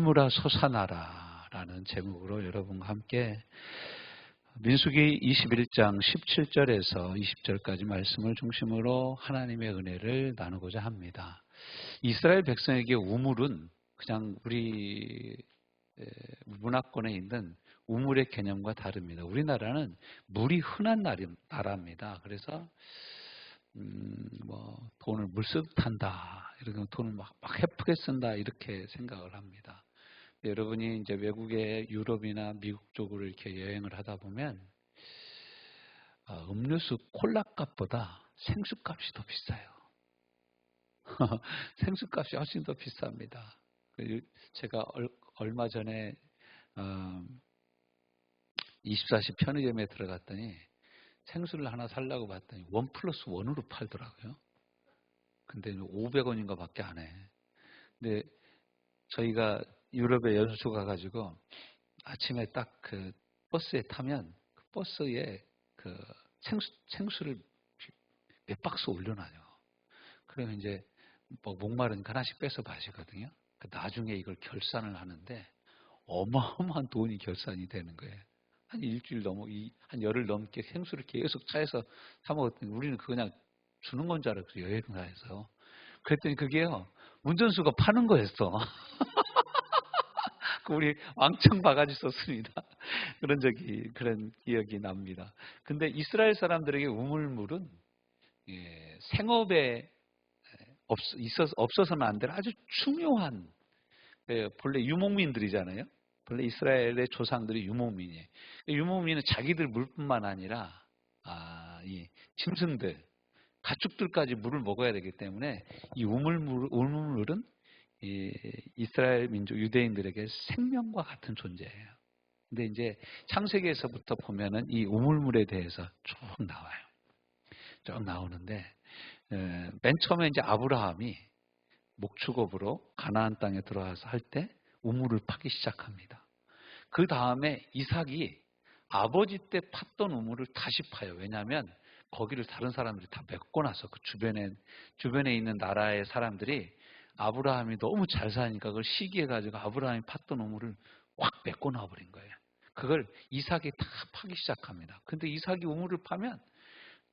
무라 솟아나라라는 제목으로 여러분과 함께 민수기 21장 17절에서 20절까지 말씀을 중심으로 하나님의 은혜를 나누고자 합니다. 이스라엘 백성에게 우물은 그냥 우리 문화권에 있는 우물의 개념과 다릅니다. 우리나라는 물이 흔한 나라입니다. 그래서 음, 뭐 돈을 물쓰듯 한다. 이렇게 돈을 막, 막 해프게 쓴다. 이렇게 생각을 합니다. 여러분이 이제 외국의 유럽이나 미국 쪽으로 이렇게 여행을 하다 보면 어, 음료수 콜라 값보다 생수 값이 더 비싸요. 생수 값이 훨씬 더 비쌉니다. 그 제가 얼마 전에 어, 24시 편의점에 들어갔더니 생수를 하나 살라고 봤더니 원 플러스 원으로 팔더라고요. 근데 500원인가 밖에 안 해. 근데 저희가 유럽에 연수 가가지고 아침에 딱 그 버스에 타면 그 버스에 그 생수, 생수를 몇 박스 올려놔요. 그러면 이제 뭐 목마르니까 하나씩 빼서 마시거든요. 그 나중에 이걸 결산을 하는데 어마어마한 돈이 결산이 되는 거예요. 한 일주일 넘어, 한 열흘 넘게 생수를 계속 차에서 사먹었더니 우리는 그냥 주는 건 줄 알았어요. 여행사에서. 그랬더니 그게요, 운전수가 파는 거였어. 우리 왕창 바가지 썼습니다. 그런 적이, 그런 기억이 납니다. 근데 이스라엘 사람들에게 우물물은 예, 생업에 없, 있어서, 없어서는 안 될 아주 중요한, 예, 본래 유목민들이잖아요. 원래 이스라엘의 조상들이 유목민이에요. 유목민은 자기들 물뿐만 아니라 아, 이 짐승들, 가축들까지 물을 먹어야 되기 때문에 이 우물물, 우물물은 이 이스라엘 민족 유대인들에게 생명과 같은 존재예요. 근데 이제 창세기에서부터 보면은 이 우물물에 대해서 쭉 나와요. 쭉 나오는데 맨 처음에 이제 아브라함이 목축업으로 가나안 땅에 들어와서 할 때 우물을 파기 시작합니다. 그 다음에 이삭이 아버지 때 팠던 우물을 다시 파요. 왜냐하면 거기를 다른 사람들이 다 메꿔 놔서 그 주변에 주변에 있는 나라의 사람들이 아브라함이 너무 잘 사니까 그걸 시기해 가지고 아브라함이 팠던 우물을 확 메꿔 놔 버린 거예요. 그걸 이삭이 다 파기 시작합니다. 근데 이삭이 우물을 파면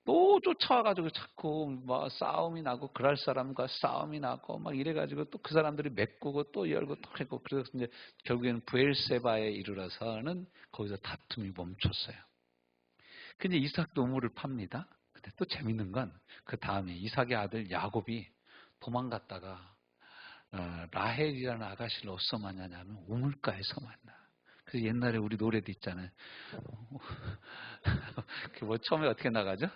또 쫓아와가지고 자꾸 뭐 싸움이 나고 그럴 사람과 싸움이 나고 막 이래가지고 또 그 사람들이 메꾸고 또 열고 또 했고 그래서 이제 결국에는 부엘세바에 이르러서는 거기서 다툼이 멈췄어요. 근데 이삭도 우물을 팝니다. 근데 또 재밌는 건 그 다음에 이삭의 아들 야곱이 도망갔다가 어, 라헬이라는 아가씨를 어디서 만나냐면 우물가에서 만나. 그래서 옛날에 우리 노래도 있잖아요. 그뭐 처음에 어떻게 나가죠?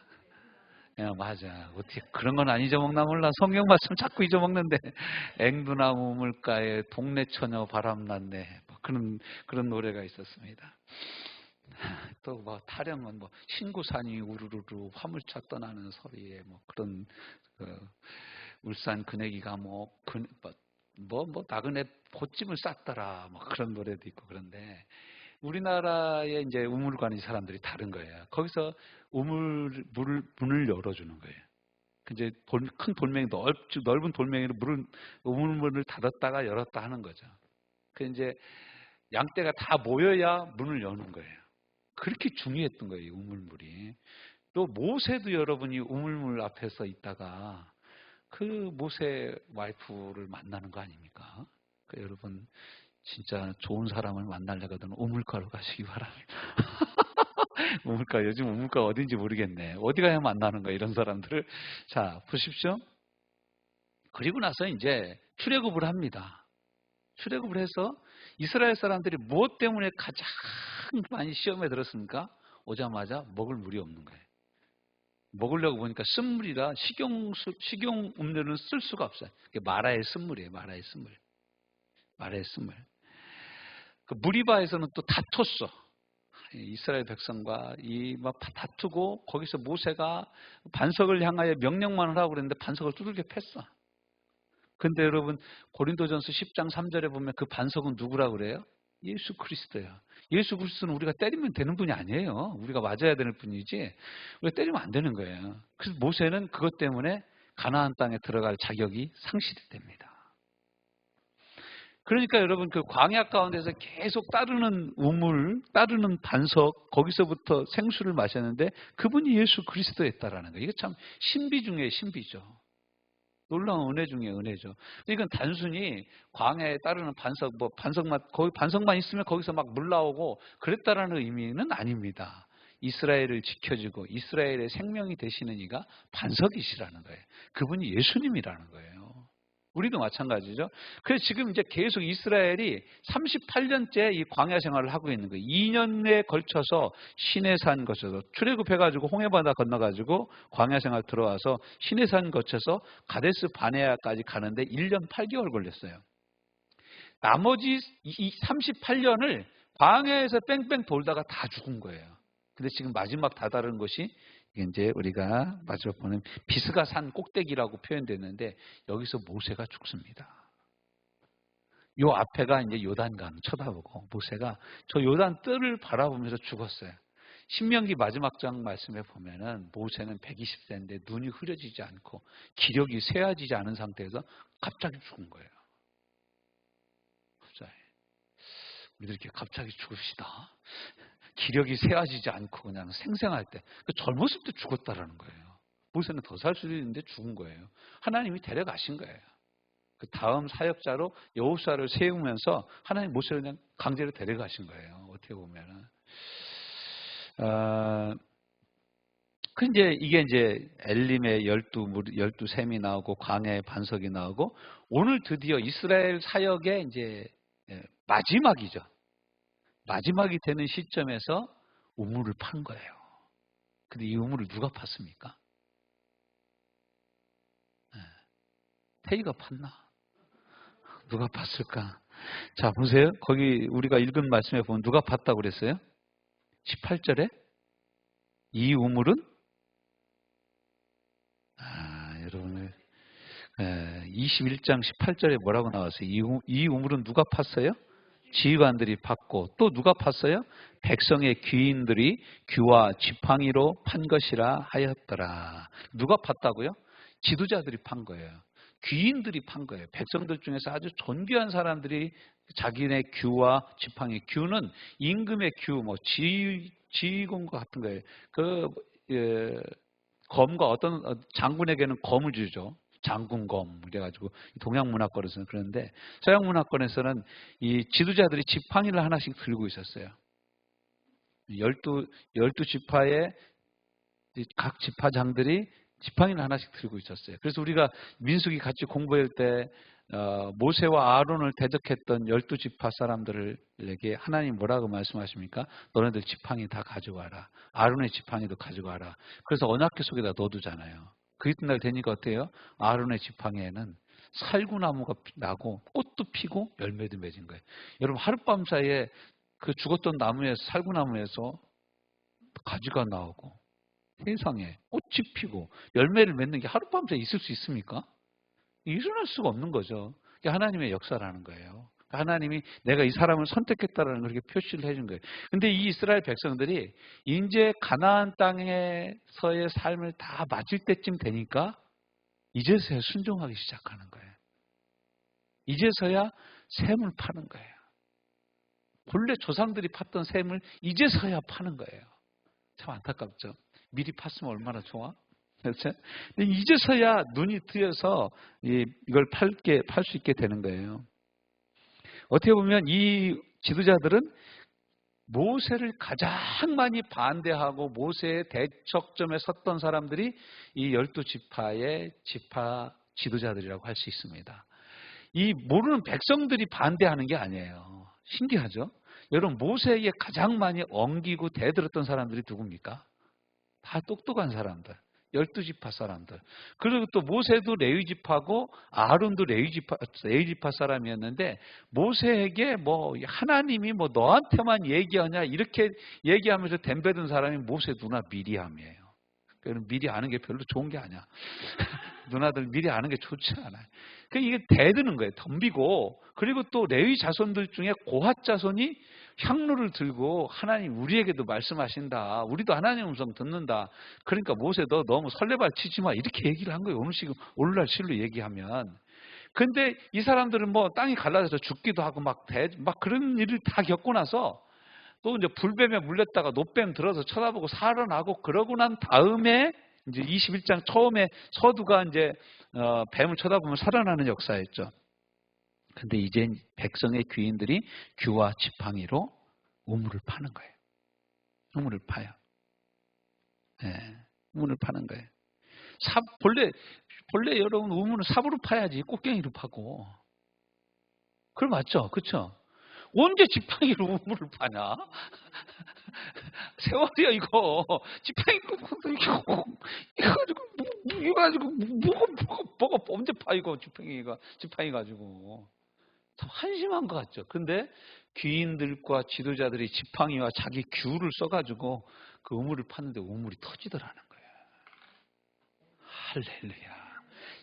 야, 맞아. 어떻게 그런 건 안 잊어먹나 몰라. 성경 말씀 자꾸 잊어먹는데 앵두나무 물가에 동네 처녀 바람났네. 뭐 그런 그런 노래가 있었습니다. 또 뭐 타령은 뭐 신구산이 우르르르 화물차 떠나는 소리에 뭐 그런 그 울산 그네기가 뭐, 그, 뭐, 뭐, 뭐, 나그네 보찜을 쌌더라. 뭐 그런 노래도 있고 그런데 우리나라의 이제 우물관이 사람들이 다른 거예요. 거기서 우물 물을 문을 열어주는 거예요. 이제 돌, 큰 돌멩이 넓, 넓은 돌멩이로 물을 우물문을 닫았다가 열었다 하는 거죠. 그 이제 양떼가 다 모여야 문을 여는 거예요. 그렇게 중요했던 거예요, 우물물이. 또 모세도 여러분이 우물물 앞에서 있다가 그 모세 와이프를 만나는 거 아닙니까? 그 여러분 진짜 좋은 사람을 만나려거든 우물가로 가시기 바랍니다. 우물가 요즘 우물가 어딘지 모르겠네. 어디 가야 만나는 거야 이런 사람들을. 자 보십시오. 그리고 나서 이제 출애굽을 합니다. 출애굽을 해서 이스라엘 사람들이 무엇 때문에 가장 많이 시험에 들었습니까? 오자마자 먹을 물이 없는 거예요. 먹으려고 보니까 쓴물이라 식용 식용 음료는 쓸 수가 없어요. 마라의 쓴물이에요. 마라의 쓴물. 마라의 쓴물. 그 무리바에서는 또 다퉜어. 이스라엘 백성과 이 막 다투고 거기서 모세가 반석을 향하여 명령만 하라고 그랬는데 반석을 두들겨 팼어. 근데 여러분 고린도전서 10장 3절에 보면 그 반석은 누구라고 그래요? 예수 그리스도야. 예수 그리스도는 우리가 때리면 되는 분이 아니에요. 우리가 맞아야 되는 분이지. 우리가 때리면 안 되는 거예요. 그래서 모세는 그것 때문에 가나안 땅에 들어갈 자격이 상실이 됩니다. 그러니까 여러분 그 광야 가운데서 계속 따르는 우물, 따르는 반석 거기서부터 생수를 마셨는데 그분이 예수 그리스도였다라는 거예요. 이게 참 신비 중에 신비죠. 놀라운 은혜 중에 은혜죠. 이건 단순히 광야에 따르는 반석, 뭐 반석만 거기 반석만 있으면 거기서 막 물 나오고 그랬다라는 의미는 아닙니다. 이스라엘을 지켜주고 이스라엘의 생명이 되시는 이가 반석이시라는 거예요. 그분이 예수님이라는 거예요. 우리도 마찬가지죠. 그래서 지금 이제 계속 이스라엘이 38년째 이 광야 생활을 하고 있는 거예요. 2년에 걸쳐서 시내산 거쳐서 출애굽해가지고 홍해바다 건너가지고 광야 생활 들어와서 시내산 거쳐서 가데스 바네아까지 가는데 1년 8개월 걸렸어요. 나머지 이 38년을 광야에서 뺑뺑 돌다가 다 죽은 거예요. 근데 지금 마지막 다다른 것이 이제 우리가 마지막 보는 비스가 산 꼭대기라고 표현됐는데 여기서 모세가 죽습니다. 요 앞에가 이제 요단강 쳐다보고 모세가 저 요단 뜰을 바라보면서 죽었어요. 신명기 마지막 장 말씀에 보면은 모세는 120세인데 눈이 흐려지지 않고 기력이 쇠해지지 않은 상태에서 갑자기 죽은 거예요. 갑자기. 우리들 이렇게 갑자기 죽읍시다. 기력이 쇠해지지 않고 그냥 생생할 때 그 젊었을 때 죽었다라는 거예요. 모세는 더 살 수도 있는데 죽은 거예요. 하나님이 데려가신 거예요. 그 다음 사역자로 여호수아를 세우면서 하나님 모세를 그냥 강제로 데려가신 거예요. 어떻게 보면은. 어, 그 이제 이게 이제 엘림의 열두 물, 열두 샘이 나오고 광야의 반석이 나오고 오늘 드디어 이스라엘 사역의 이제 예, 마지막이죠. 마지막이 되는 시점에서 우물을 판 거예요. 근데 이 우물을 누가 팠습니까? 네. 태희가 팠나? 누가 팠을까? 자, 보세요. 거기 우리가 읽은 말씀에 보면 누가 팠다고 그랬어요? 18절에 이 우물은 아, 여러분 21장 18절에 뭐라고 나왔어요? 이, 우물은 누가 팠어요? 지휘관들이 팠고 또 누가 팠어요? 백성의 귀인들이 귀와 지팡이로 판 것이라 하였더라. 누가 팠다고요? 지도자들이 판 거예요. 귀인들이 판 거예요. 백성들 중에서 아주 존귀한 사람들이 자기네 귀와 지팡이. 귀는 임금의 귀, 뭐 지, 지휘관과 같은 거예요. 그 예, 검과 어떤 장군에게는 검을 주죠. 장군검 그래가지고 동양 문화권에서는 그런데 서양 문화권에서는 이 지도자들이 지팡이를 하나씩 들고 있었어요. 열두 열두 지파의 각 지파장들이 지팡이를 하나씩 들고 있었어요. 그래서 우리가 민숙이 같이 공부할 때 어, 모세와 아론을 대적했던 열두 지파 사람들에게 하나님 뭐라고 말씀하십니까? 너네들 지팡이 다 가져와라. 아론의 지팡이도 가져와라. 그래서 언약궤 속에다 넣어두잖아요. 그 이튿날 되니까 어때요? 아론의 지팡이에는 살구나무가 나고 꽃도 피고 열매도 맺은 거예요. 여러분 하룻밤 사이에 그 죽었던 나무에서 살구나무에서 가지가 나오고 세상에 꽃이 피고 열매를 맺는 게 하룻밤 사이에 있을 수 있습니까? 일어날 수가 없는 거죠. 하나님의 역사라는 거예요. 하나님이 내가 이 사람을 선택했다라는 그렇게 표시를 해준 거예요. 근데 이 이스라엘 백성들이 이제 가나안 땅에서의 삶을 다 마칠 때쯤 되니까 이제서야 순종하기 시작하는 거예요. 이제서야 샘을 파는 거예요. 본래 조상들이 팠던 샘을 이제서야 파는 거예요. 참 안타깝죠. 미리 팠으면 얼마나 좋아? 그렇죠? 이제서야 눈이 뜨여서 이걸 팔게 팔 수 있게 되는 거예요. 어떻게 보면 이 지도자들은 모세를 가장 많이 반대하고 모세의 대척점에 섰던 사람들이 이 열두 지파의 지파 지도자들이라고 할 수 있습니다. 이 모르는 백성들이 반대하는 게 아니에요. 신기하죠? 여러분 모세에게 가장 많이 엉기고 대들었던 사람들이 누굽니까? 다 똑똑한 사람들. 열두 지파 사람들. 그리고 또 모세도 레위 지파고 아론도 레위 지파 레위 지파 사람이었는데 모세에게 뭐 하나님이 뭐 너한테만 얘기하냐 이렇게 얘기하면서 덤벼든 사람이 모세 누나 미리암이에요. 미리 아는 게 별로 좋은 게 아니야. 누나들 미리 아는 게 좋지 않아요. 그 이게 대드는 거예요. 덤비고 그리고 또 레위 자손들 중에 고핫 자손이 향로를 들고 하나님 우리에게도 말씀하신다. 우리도 하나님 음성 듣는다. 그러니까 모세도 너무 설레발 치지 마. 이렇게 얘기를 한 거예요. 오늘 지금 오늘날 실로 얘기하면. 근데 이 사람들은 뭐 땅이 갈라져서 죽기도 하고 막, 대, 막 그런 일을 다 겪고 나서 또 이제 불뱀에 물렸다가 노뱀 들어서 쳐다보고 살아나고 그러고 난 다음에 이제 21장 처음에 서두가 이제 어, 뱀을 쳐다보면 살아나는 역사였죠. 근데 이제 백성의 귀인들이 규와 지팡이로 우물을 파는 거예요. 우물을 파요. 예, 우물을 파는 거예요. 삽, 본래, 본래 여러분 우물은 삽으로 파야지 꽃갱이로 파고. 그럼 맞죠? 그쵸? 언제 지팡이로 우물을 파냐? 세월이야 이거 지팡이 이거 가지고 뭐, 이거 가지고 뭐가 뭐가 뭐가 언제 파 이거 지팡이가 지팡이 가지고 참 한심한 것 같죠. 근데 귀인들과 지도자들이 지팡이와 자기 규를 써가지고 그 우물을 파는데 우물이 터지더라는 거예요. 할렐루야.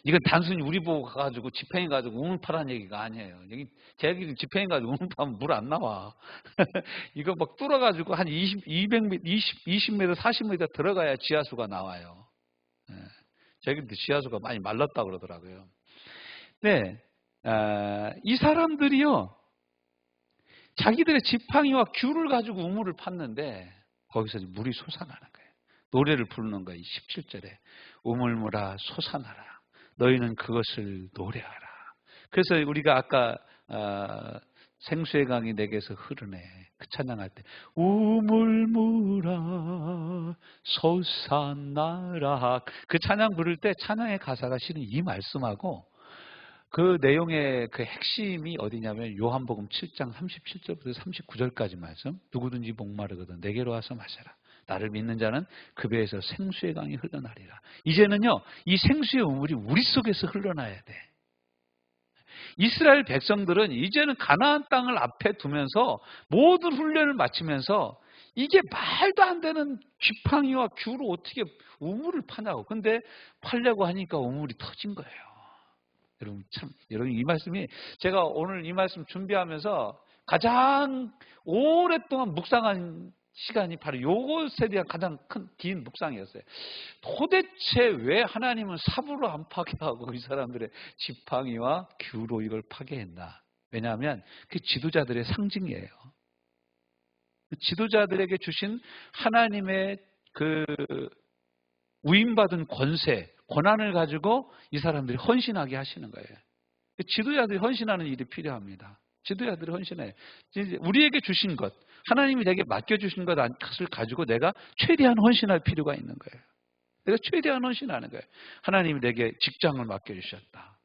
이건 단순히 우리 보고 가가지고 지팽이 가지고 우물 파라는 얘기가 아니에요. 여기 제기는 지팽이 가지고 우물 파면 물 안 나와. 이거 막 뚫어 가지고 한 20, 200m, 20, 20m, 40m 들어가야 지하수가 나와요. 예. 제기도 지하수가 많이 말랐다 그러더라고요. 네, 아, 이 사람들이요 자기들의 지팡이와 귤을 가지고 우물을 팠는데 거기서 물이 솟아나는 거예요. 노래를 부르는 거예요. 17절에 우물물아 솟아나라. 너희는 그것을 노래하라. 그래서 우리가 아까 어, 생수의 강이 내게서 흐르네. 그 찬양할 때 우물물아 솟아나라. 그 찬양 부를 때 찬양의 가사가 실은 이 말씀하고 그 내용의 그 핵심이 어디냐면 요한복음 7장 37절부터 39절까지 말씀. 누구든지 목마르거든 내게로 와서 마셔라. 나를 믿는 자는 그 배에서 생수의 강이 흘러나리라. 이제는요, 이 생수의 우물이 우리 속에서 흘러나야 돼. 이스라엘 백성들은 이제는 가나안 땅을 앞에 두면서 모든 훈련을 마치면서 이게 말도 안 되는 쥐팡이와 귤로 어떻게 우물을 파냐고. 근데 팔려고 하니까 우물이 터진 거예요. 여러분 참 여러분 이 말씀이 제가 오늘 이 말씀 준비하면서 가장 오랫동안 묵상한 시간이 바로 요것에 대한 가장 큰 긴 묵상이었어요. 도대체 왜 하나님은 삽으로 안 파괴하고 이 사람들의 지팡이와 규로 이걸 파괴했나? 왜냐하면 그 지도자들의 상징이에요. 그 지도자들에게 주신 하나님의 그 우임받은 권세, 권한을 가지고 이 사람들이 헌신하게 하시는 거예요. 그 지도자들이 헌신하는 일이 필요합니다. 지도자들이 헌신해. 우리에게 주신 것, 하나님이 내게 맡겨주신 것을 가지고 내가 최대한 헌신할 필요가 있는 거예요. 내가 최대한 헌신하는 거예요. 하나님이 내게 직장을 맡겨주셨다.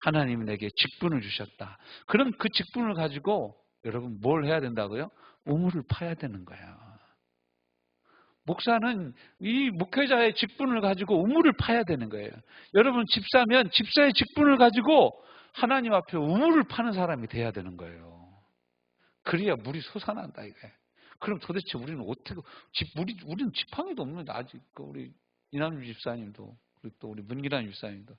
하나님이 내게 직분을 주셨다. 그럼 그 직분을 가지고 여러분 뭘 해야 된다고요? 우물을 파야 되는 거예요. 목사는 이 목회자의 직분을 가지고 우물을 파야 되는 거예요. 여러분 집사면 집사의 직분을 가지고 하나님 앞에 우물을 파는 사람이 돼야 되는 거예요. 그래야 물이 솟아난다 이거예요. 그럼 도대체 우리는 어떻게 집 우리 우리는 지팡이도 없는데 아직 그 우리 이남주 집사님도 그리고 또 우리 문기란 집사님도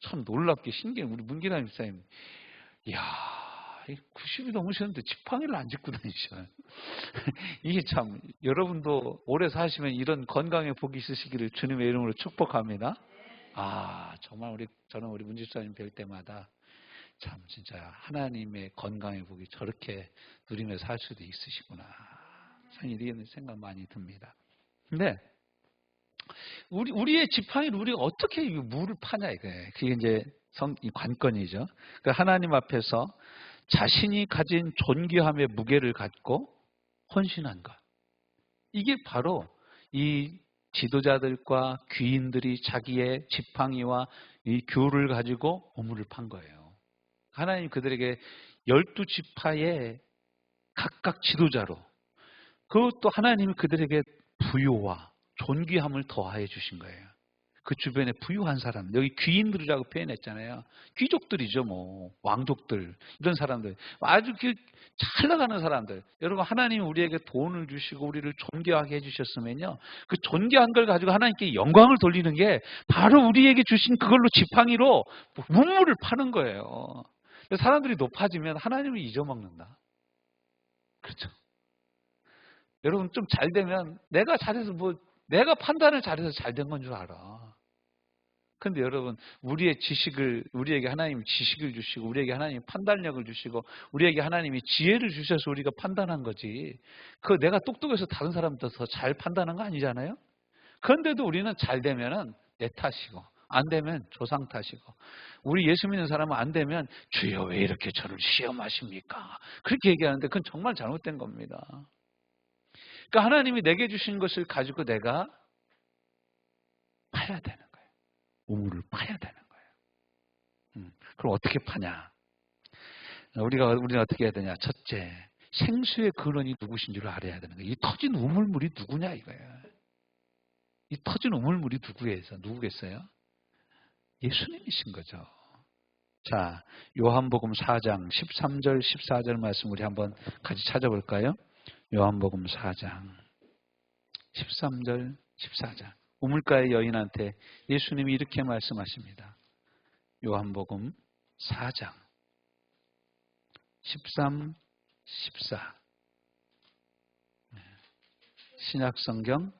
참 놀랍게 신기해 우리 문기란 집사님 이야 90이 넘으셨는데 지팡이를 안 짚고 다니셔. 이게 참 여러분도 오래 사시면 이런 건강에 복이 있으시기를 주님의 이름으로 축복합니다. 아 정말 우리 저는 우리 문 집사님 뵐 때마다 참 진짜 하나님의 건강의 복이 저렇게 누리며 살 수도 있으시구나. 참 이런 생각 많이 듭니다. 근데 우리 우리의 지팡이를 우리가 어떻게 물을 파냐 이거예요. 그게 이제 성 관건이죠. 그 하나님 앞에서 자신이 가진 존귀함의 무게를 갖고 헌신한 것. 이게 바로 이 지도자들과 귀인들이 자기의 지팡이와 이 교를 가지고 오물을 판 거예요. 하나님 그들에게 열두 지파의 각각 지도자로 그것도 하나님이 그들에게 부요와 존귀함을 더하여 주신 거예요. 그 주변에 부유한 사람, 여기 귀인들이라고 표현했잖아요. 귀족들이죠, 뭐. 왕족들, 이런 사람들. 아주 잘 나가는 사람들. 여러분, 하나님이 우리에게 돈을 주시고 우리를 존귀하게 해주셨으면요. 그 존귀한 걸 가지고 하나님께 영광을 돌리는 게 바로 우리에게 주신 그걸로 지팡이로 문물을 파는 거예요. 사람들이 높아지면 하나님을 잊어먹는다. 그렇죠. 여러분 좀 잘 되면 내가 잘해서 뭐 내가 판단을 잘해서 잘 된 건 줄 알아. 근데 여러분, 우리의 지식을, 우리에게 하나님이 지식을 주시고, 우리에게 하나님이 판단력을 주시고, 우리에게 하나님이 지혜를 주셔서 우리가 판단한 거지. 그 내가 똑똑해서 다른 사람보다 더 잘 판단한 거 아니잖아요? 그런데도 우리는 잘 되면은 내 탓이고, 안 되면 조상 탓이고, 우리 예수 믿는 사람은 안 되면 주여 왜 이렇게 저를 시험하십니까? 그렇게 얘기하는데 그건 정말 잘못된 겁니다. 그러니까 하나님이 내게 주신 것을 가지고 내가 파야 되는 거예요. 우물을 파야 되는 거예요. 음, 그럼 어떻게 파냐? 우리가 우리는 어떻게 해야 되냐? 첫째, 생수의 근원이 누구신 줄 알아야 되는 거예요. 이 터진 우물물이 누구냐 이거예요. 이 터진 우물물이 누구에서 누구겠어요? 예수님이신 거죠. 자, 요한복음 4장 13절 14절 말씀 우리 한번 같이 찾아볼까요? 요한복음 4장 13절 14절 우물가의 여인한테 예수님이 이렇게 말씀하십니다. 요한복음 4장 13, 14 신약성경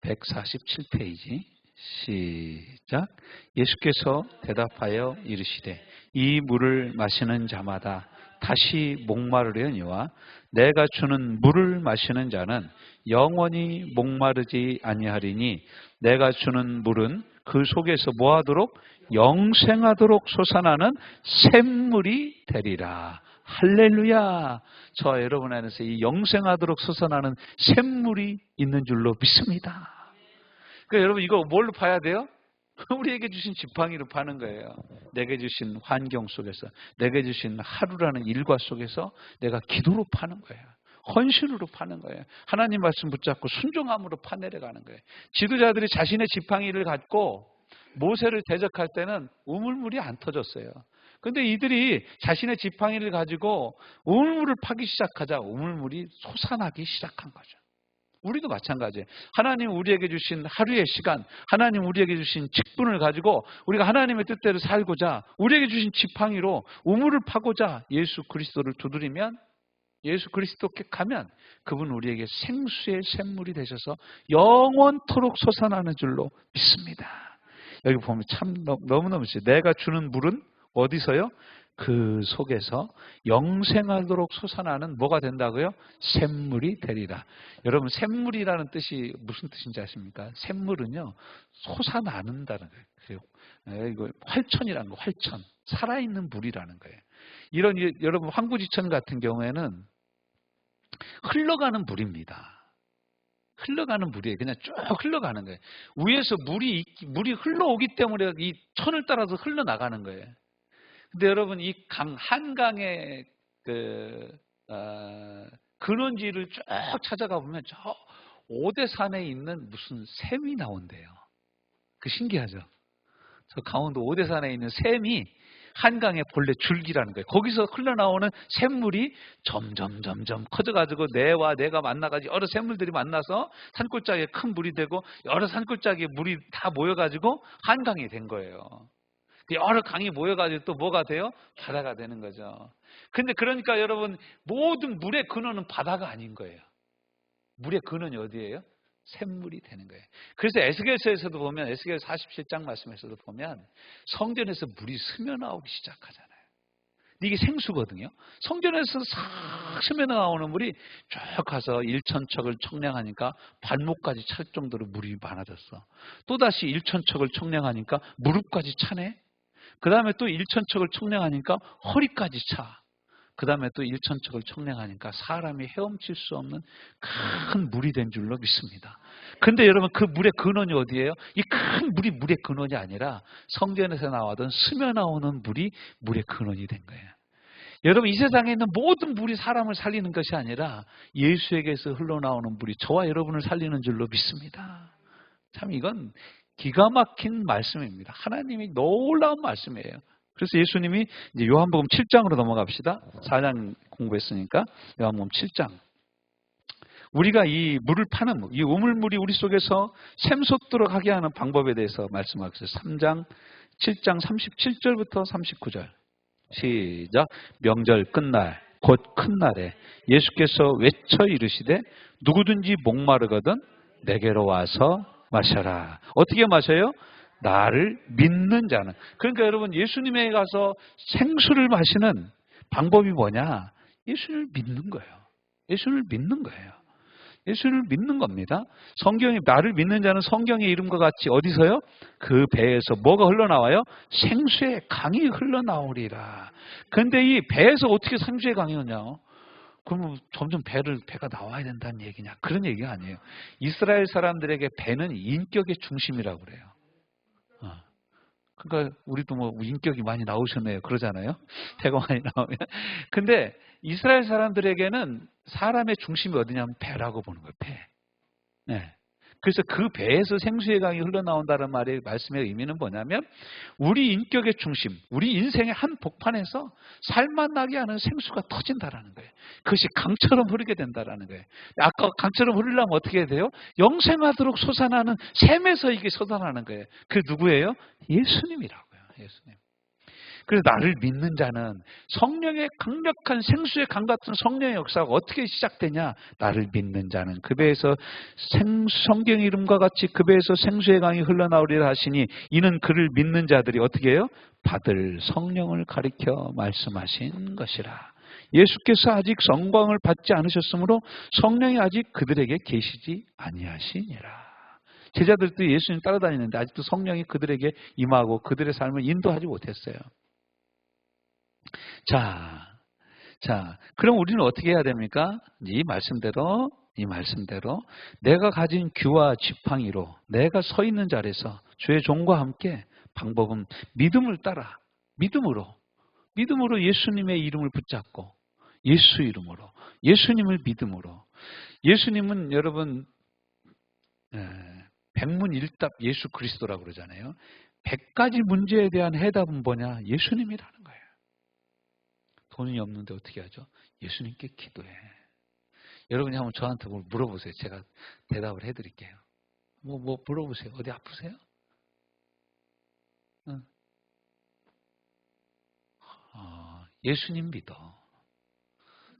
147페이지 시 작 예수께서 대답하여 이르시되 이 물을 마시는 자마다 다시 목마르려니와 내가 주는 물을 마시는 자는 영원히 목마르지 아니하리니 내가 주는 물은 그 속에서 뭐하도록 영생하도록 솟아나는 샘물이 되리라. 할렐루야. 저 여러분 안에서 이 영생하도록 솟아나는 샘물이 있는 줄로 믿습니다. 그러니까 여러분 이거 뭘로 파야 돼요? 우리에게 주신 지팡이로 파는 거예요. 내게 주신 환경 속에서, 내게 주신 하루라는 일과 속에서 내가 기도로 파는 거예요. 헌신으로 파는 거예요. 하나님 말씀 붙잡고 순종함으로 파내려가는 거예요. 지도자들이 자신의 지팡이를 갖고 모세를 대적할 때는 우물물이 안 터졌어요. 근데 이들이 자신의 지팡이를 가지고 우물물을 파기 시작하자 우물물이 솟아나기 시작한 거죠. 우리도 마찬가지예요. 하나님 우리에게 주신 하루의 시간, 하나님 우리에게 주신 직분을 가지고 우리가 하나님의 뜻대로 살고자 우리에게 주신 지팡이로 우물을 파고자 예수 그리스도를 두드리면 예수 그리스도께 가면 그분 우리에게 생수의 샘물이 되셔서 영원토록 솟아나는 줄로 믿습니다. 여기 보면 참 너무너무 좋아요. 내가 주는 물은 어디서요? 그 속에서 영생하도록 솟아나는 뭐가 된다고요? 샘물이 되리라. 여러분 샘물이라는 뜻이 무슨 뜻인지 아십니까? 샘물은요 솟아나는다는 거예요. 예, 이거 활천이라는 거, 활천, 살아있는 물이라는 거예요. 이런 여러분 황구지천 같은 경우에는 흘러가는 물입니다. 흘러가는 물이에요. 그냥 쭉 흘러가는 거예요. 위에서 물이 물이 흘러오기 때문에 이 천을 따라서 흘러나가는 거예요. 근데 여러분 이 강 한강의 그 어, 근원지를 쭉 찾아가 보면 저 오대산에 있는 무슨 샘이 나온대요. 그 신기하죠. 저 강원도 오대산에 있는 샘이 한강의 본래 줄기라는 거예요. 거기서 흘러나오는 샘물이 점점 점점 커져가지고 내와 내가 만나가지고 여러 샘물들이 만나서 산골짜기에 큰 물이 되고 여러 산골짜기에 물이 다 모여가지고 한강이 된 거예요. 그 여러 강이 모여가지고 또 뭐가 돼요? 바다가 되는 거죠. 근데 그러니까 여러분 모든 물의 근원은 바다가 아닌 거예요. 물의 근원이 어디예요? 샘물이 되는 거예요. 그래서 에스겔서에서도 보면 에스겔 47장 말씀에서도 보면 성전에서 물이 스며 나오기 시작하잖아요. 이게 생수거든요. 성전에서 싹 스며 나오는 물이 쭉 가서 1천척을 청량하니까 발목까지 찰 정도로 물이 많아졌어. 또다시 1천척을 청량하니까 무릎까지 차네. 그 다음에 또 1천척을 청량하니까 허리까지 차. 그 다음에 또 1천척을 청량하니까 사람이 헤엄칠 수 없는 큰 물이 된 줄로 믿습니다. 근데 여러분 그 물의 근원이 어디예요? 이 큰 물이 물의 근원이 아니라 성전에서 나와던 스며 나오는 물이 물의 근원이 된 거예요. 여러분 이 세상에 있는 모든 물이 사람을 살리는 것이 아니라 예수에게서 흘러나오는 물이 저와 여러분을 살리는 줄로 믿습니다. 참 이건 기가 막힌 말씀입니다. 하나님이 놀라운 말씀이에요. 그래서 예수님이 이제 요한복음 7장으로 넘어갑시다. 4장 공부했으니까 요한복음 7장. 우리가 이 물을 파는 이 우물물이 우리 속에서 샘솟도록 하게 하는 방법에 대해서 있어요. 3장 7장 37절부터 39절. 시작. 명절 끝날 곧 큰 날에 예수께서 외쳐 이르시되 누구든지 목마르거든 내게로 와서 마셔라. 어떻게 마셔요? 나를 믿는 자는. 그러니까 여러분 예수님에 가서 생수를 마시는 방법이 뭐냐? 예수를 믿는 거예요. 예수를 믿는 거예요. 예수를 믿는 겁니다. 성경이 나를 믿는 자는 성경의 이름과 같이 어디서요? 그 배에서 뭐가 흘러나와요? 생수의 강이 흘러나오리라. 근데 이 배에서 어떻게 생수의 강이 오냐? 그러면 점점 배를 배가 나와야 된다는 얘기냐? 그런 얘기가 아니에요. 이스라엘 사람들에게 배는 인격의 중심이라고 그래요. 어. 그러니까 우리도 뭐 인격이 많이 나오셨네요. 그러잖아요. 배가 많이 나오면. 근데 이스라엘 사람들에게는 사람의 중심이 어디냐면 배라고 보는 거예요. 배. 네. 그래서 그 배에서 생수의 강이 흘러나온다는 말의 말씀의 의미는 뭐냐면 우리 인격의 중심, 우리 인생의 한 복판에서 살만 나게 하는 생수가 터진다라는 거예요. 그것이 강처럼 흐르게 된다라는 거예요. 아까 강처럼 흐르려면 어떻게 해야 돼요? 영생하도록 솟아나는 샘에서 이게 솟아나는 거예요. 그 누구예요? 예수님이라고요. 예수님. 그래서 나를 믿는 자는 성령의 강력한 생수의 강 같은 성령의 역사가 어떻게 시작되냐? 나를 믿는 자는 그 배에서 생, 성경 이름과 같이 그 배에서 생수의 강이 흘러나오리라 하시니 이는 그를 믿는 자들이 어떻게 해요? 받을 성령을 가리켜 말씀하신 것이라. 예수께서 아직 성광을 받지 않으셨으므로 성령이 아직 그들에게 계시지 아니하시니라. 제자들도 예수님 따라다니는데 아직도 성령이 그들에게 임하고 그들의 삶을 인도하지 못했어요. 자, 자, 그럼 우리는 어떻게 해야 됩니까? 이 말씀대로, 이 말씀대로 내가 가진 귀와 지팡이로 내가 서 있는 자리에서 주의 종과 함께 방법은 믿음을 따라, 믿음으로, 믿음으로 예수님의 이름을 붙잡고 예수 이름으로, 예수님을 믿음으로. 예수님은 여러분 백문일답 예수 그리스도라고 그러잖아요. 백 가지 문제에 대한 해답은 뭐냐? 예수님이라는. 돈이 없는데 어떻게 하죠? 예수님께 기도해. 여러분이 한번 저한테 뭘 물어보세요. 제가 대답을 해드릴게요. 뭐, 뭐 물어보세요. 어디 아프세요? 응. 어, 예수님 믿어.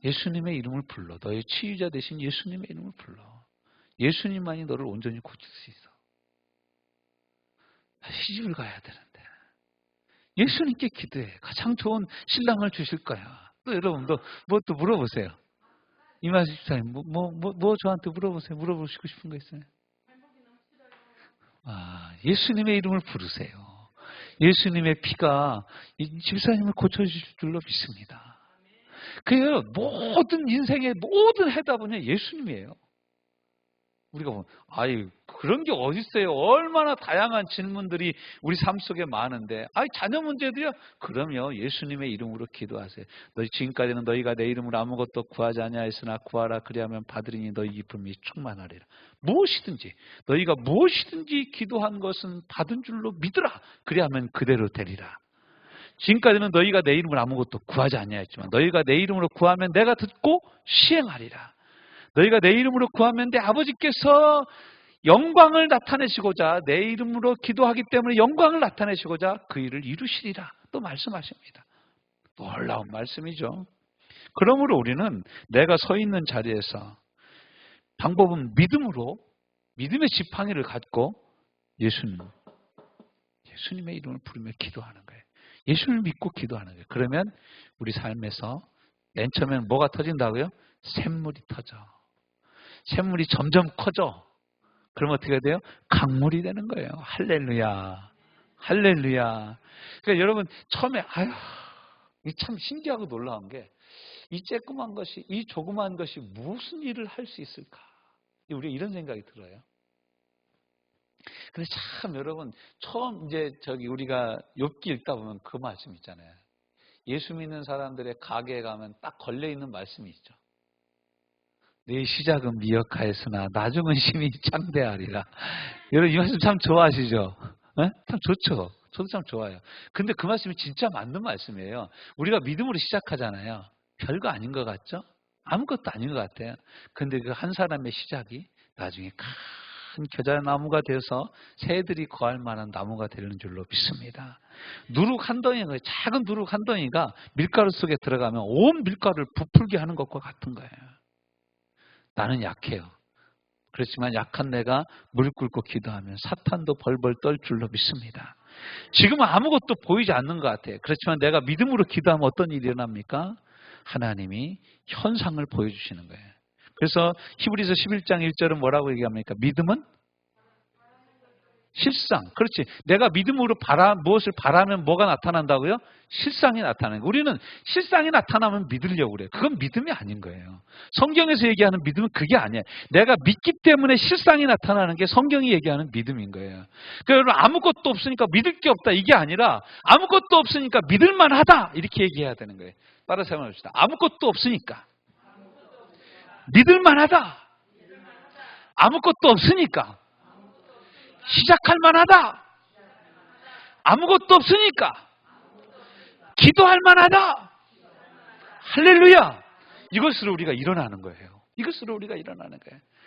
예수님의 이름을 불러. 너의 치유자 대신 예수님의 이름을 불러. 예수님만이 너를 온전히 고칠 수 있어. 시집을 가야 되는데. 예수님께 기도해. 가장 좋은 신랑을 주실 거야. 또 여러분도 뭐 또 물어보세요. 이마수 집사님, 뭐, 뭐, 뭐, 뭐 저한테 물어보세요. 물어보시고 싶은 거 있어요? 아, 예수님의 이름을 부르세요. 예수님의 피가 이 집사님을 고쳐주실 줄로 믿습니다. 그 모든 인생의 모든 해답은 예수님이에요. 우리가 보면, 아이, 그런 게 어딨어요. 얼마나 다양한 질문들이 우리 삶 속에 많은데, 아이, 자녀 문제도요? 그러면 예수님의 이름으로 기도하세요. 너희 지금까지는 너희가 내 이름으로 아무것도 구하지 아니하였으나 구하라 그리하면 받으리니 너희 기쁨이 충만하리라. 무엇이든지, 너희가 무엇이든지 기도한 것은 받은 줄로 믿으라. 그리하면 그대로 되리라. 지금까지는 너희가 내 이름으로 아무것도 구하지 아니하였지만 너희가 내 이름으로 구하면 내가 듣고 시행하리라. 너희가 내 이름으로 구하면 내 아버지께서 영광을 나타내시고자 내 이름으로 기도하기 때문에 영광을 나타내시고자 그 일을 이루시리라 또 말씀하십니다. 놀라운 말씀이죠. 그러므로 우리는 내가 서 있는 자리에서 방법은 믿음으로 믿음의 지팡이를 갖고 예수님 예수님의 이름을 부르며 기도하는 거예요. 예수를 믿고 기도하는 거예요. 그러면 우리 삶에서 맨 처음에는 뭐가 터진다고요? 샘물이 터져. 샘물이 점점 커져. 그럼 어떻게 돼요? 강물이 되는 거예요. 할렐루야. 할렐루야. 그러니까 여러분 처음에 아유 참 신기하고 놀라운 게 이 쬐끄만 것이 이 조그만 것이 무슨 일을 할 수 있을까? 우리 이런 생각이 들어요. 근데 참 여러분 처음 이제 저기 우리가 욥기 읽다 보면 그 말씀 있잖아요. 예수 믿는 사람들의 가게에 가면 딱 걸려 있는 말씀이 있죠. 내 시작은 미역하였으나 나중은 심히 창대하리라. 여러분 이 말씀 참 좋아하시죠? 네? 참 좋죠. 저도 참 좋아요. 근데 그 말씀이 진짜 맞는 말씀이에요. 우리가 믿음으로 시작하잖아요. 별거 아닌 것 같죠? 아무것도 아닌 것 같아요. 근데 그 한 사람의 시작이 나중에 큰 겨자나무가 되어서 새들이 거할 만한 나무가 되는 줄로 믿습니다. 누룩 한 덩이가 작은 누룩 한 덩이가 밀가루 속에 들어가면 온 밀가루를 부풀게 하는 것과 같은 거예요. 나는 약해요. 그렇지만 약한 내가 무릎 꿇고 기도하면 사탄도 벌벌 떨 줄로 믿습니다. 지금은 아무것도 보이지 않는 것 같아요. 그렇지만 내가 믿음으로 기도하면 어떤 일이 일어납니까? 하나님이 현상을 보여주시는 거예요. 그래서 히브리서 11장 1절은 뭐라고 얘기합니까? 믿음은 실상. 그렇지. 내가 믿음으로 바라, 무엇을 바라면 뭐가 나타난다고요? 실상이 나타나는 거예요. 우리는 실상이 나타나면 믿으려고 그래요. 그건 믿음이 아닌 거예요. 성경에서 얘기하는 믿음은 그게 아니에요. 내가 믿기 때문에 실상이 나타나는 게 성경이 얘기하는 믿음인 거예요. 그러니까 여러분 아무것도 없으니까 믿을 게 없다. 이게 아니라 아무것도 없으니까 믿을만 하다. 이렇게 얘기해야 되는 거예요. 따라 생각합시다. 아무것도 없으니까. 믿을만 하다. 아무것도 없으니까. 시작할 만하다. 아무것도 없으니까. 기도할 만하다. 할렐루야. 이것으로 우리가 일어나는 거예요. 이것으로 우리가 일어나는 거예요.